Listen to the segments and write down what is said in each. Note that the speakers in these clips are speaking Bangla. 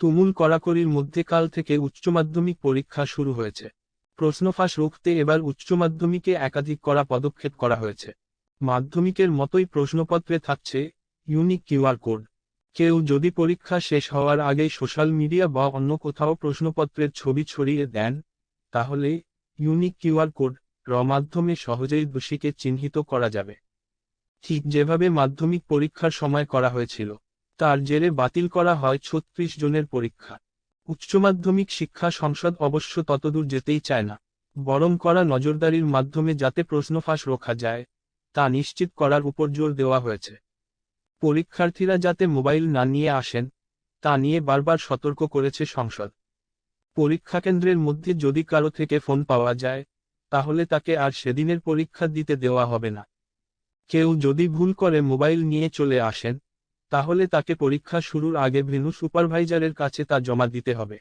তুমুল কড়াকড়ির মধ্যে কাল থেকে উচ্চ মাধ্যমিক পরীক্ষা শুরু হয়েছে। প্রশ্নফাঁস রুখতে এবার উচ্চ মাধ্যমিকে একাধিক করা পদক্ষেপ করা হয়েছে। মাধ্যমিকের মতোই প্রশ্নপত্রে থাকছে ইউনিক কিউআর কোড। কেউ যদি পরীক্ষা শেষ হওয়ার আগেই সোশ্যাল মিডিয়া বা অন্য কোথাও প্রশ্নপত্রের ছবি ছড়িয়ে দেন, তাহলে ইউনিক কিউআর কোড র মাধ্যমে সহজেই দোষীকে চিহ্নিত করা যাবে। ঠিক যেভাবে মাধ্যমিক পরীক্ষার সময় করা হয়েছিল। তার জেরে বাতিল করা হয় ছত্রিশ জনের পরীক্ষা। উচ্চ মাধ্যমিক শিক্ষা সংসদ অবশ্য ততদূর যেতেই চায় না। বরং করা নজরদারির মাধ্যমে যাতে প্রশ্নফাঁস রোখা যায়, তা নিশ্চিত করার উপর জোর দেওয়া হয়েছে। পরীক্ষার্থীরা যাতে মোবাইল না নিয়ে আসেন, তা নিয়ে বারবার সতর্ক করেছে সংসদ। পরীক্ষা কেন্দ্রের মধ্যে যদি কারও থেকে ফোন পাওয়া যায়, তাহলে তাকে আর সেদিনের পরীক্ষা দিতে দেওয়া হবে না। কেউ যদি ভুল করে মোবাইল নিয়ে চলে আসেন তাহলে তাকে পরীক্ষা শুরুর আগে ভেনু সুপারভাইজারের কাছে তা জমা দিতে হবে।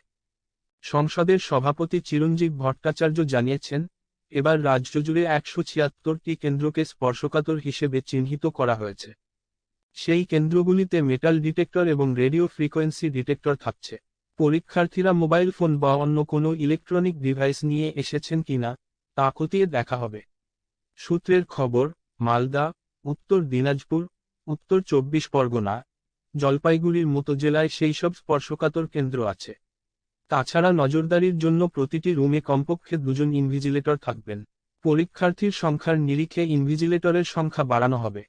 সংসদের সভাপতি চিরঞ্জীব ভট্টাচার্য জানিয়েছেন, এবার রাজ্য জুড়ে একশো ছিয়াত্তরটি কেন্দ্রকে স্পর্শকাতর হিসেবে চিহ্নিত করা হয়েছে। সেই কেন্দ্রগুলিতে মেটাল ডিটেক্টর এবং রেডিও ফ্রিকোয়েন্সি ডিটেক্টর থাকছে। পরীক্ষার্থীরা মোবাইল ফোন বা অন্য কোনো ইলেকট্রনিক ডিভাইস নিয়ে এসেছেন কিনা তা খতিয়ে দেখা হবে। সূত্রের খবর, মালদা, উত্তর দিনাজপুর উত্তর চব্বিশ পরগনা, জলপাইগুড়ির মতো জেলায় সেই সব স্পর্শকাতর কেন্দ্র আছে। তাছাড়া নজরদারির জন্য প্রতিটি রুমে কমপক্ষে দুজন ইনভিজিলেটর থাকবেন। পরীক্ষার্থীর সংখ্যার নিরিখে ইনভিজিলেটরের সংখ্যা বাড়ানো হবে।